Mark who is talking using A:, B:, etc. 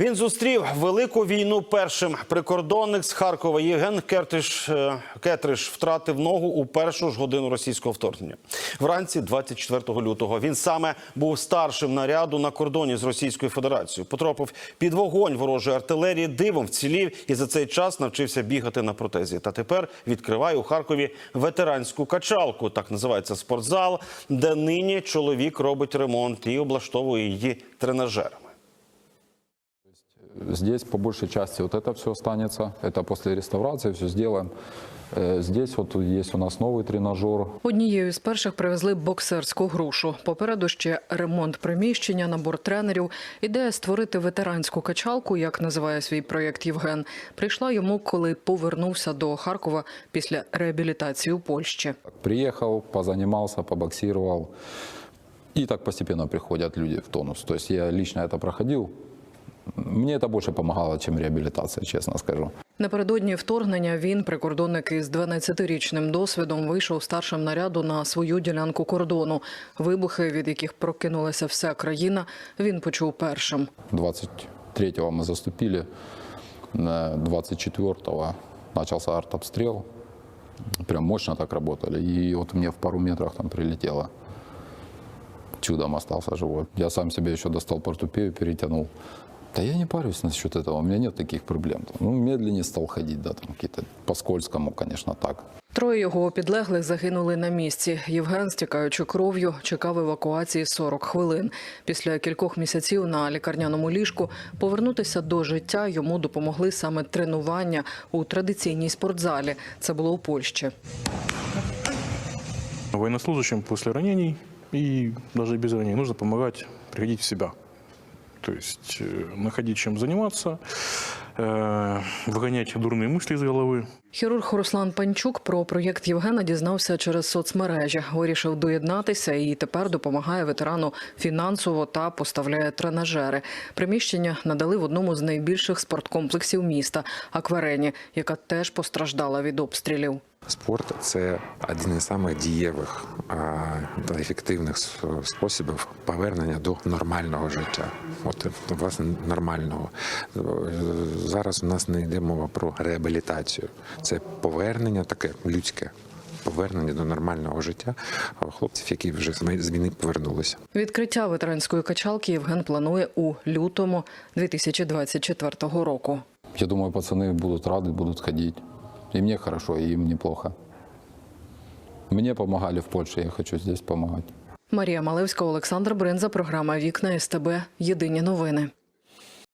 A: Він зустрів велику війну першим. Прикордонник з Харкова Євген Кертиш, е, Кетриш втратив ногу у першу ж годину російського вторгнення. Вранці 24 лютого він саме був старшим наряду на кордоні з Російською Федерацією. Потрапив під вогонь ворожої артилерії, дивом вцілів і за цей час навчився бігати на протезі. Та тепер відкриває у Харкові ветеранську качалку, так називається спортзал, де нині чоловік робить ремонт і облаштовує її тренажерами.
B: Здесь по большей части вот это все останется. Это после реставрации все сделаем. Э, Здесь вот есть у нас новый тренажер.
C: Однією з перших привезли боксерську грушу. Попереду ще ремонт приміщення, набор тренерів. Ідея створити ветеранську качалку, як називає свій проєкт Євген, прийшла йому, коли повернувся до Харкова після реабілітації у Польщі.
B: Приехал, позанимался, побоксировал. И так постепенно приходят люди в тонус. То есть я лично это проходил. Мне это больше помогало, чем реабилитация, честно скажу.
C: Напередодні вторгнення він, прикордонник із 12-річним досвідом, вийшов старшим наряду на свою ділянку кордону. Вибухи, від яких прокинулася вся країна, він почув першим.
B: 23-го мы заступили, на 24-го начался артобстрел. Прям мощно так работали. И вот мне в пару метрах там прилетело. Чудом остался живой. Я сам себе еще достал портупею, перетянул. Да я не парюсь насчет этого, у меня нет таких проблем. Ну, медленнее стал ходить, да, там какие-то по-скользкому, конечно, так.
C: Троє його підлеглих загинули на місці. Євген, стікаючи кров'ю, чекав евакуації 40 хвилин. Після кількох місяців на лікарняному ліжку повернутися до життя йому допомогли саме тренування у традиційній спортзалі. Це було у Польщі.
D: Военнослужащим после ранений и даже без ранений нужно помогать приходить в себя. То есть э, находить чем заниматься, э, выгонять дурные мысли из головы.
C: Хірург Руслан Панчук про проєкт Євгена дізнався через соцмережі. Вирішив доєднатися і тепер допомагає ветерану фінансово та поставляє тренажери. Приміщення надали в одному з найбільших спорткомплексів міста Акварені, яка теж постраждала від обстрілів.
E: Спорт це один із самих дієвих та ефективних способів повернення до нормального життя. От власне нормального. Зараз у нас не йде мова про реабілітацію. Це повернення таке людське. Повернення до нормального життя а, хлопців, які вже з війни повернулися.
C: Відкриття ветеранської качалки Євген планує у лютому 2024 року.
B: Я думаю, пацаны будут рады, будут ходить. И мне хорошо, и им неплохо. Мне помогали в Польше, я хочу здесь помогать.
C: Марія Малевська, Олександр Бринза, програма Вікна СТБ. Єдині новини.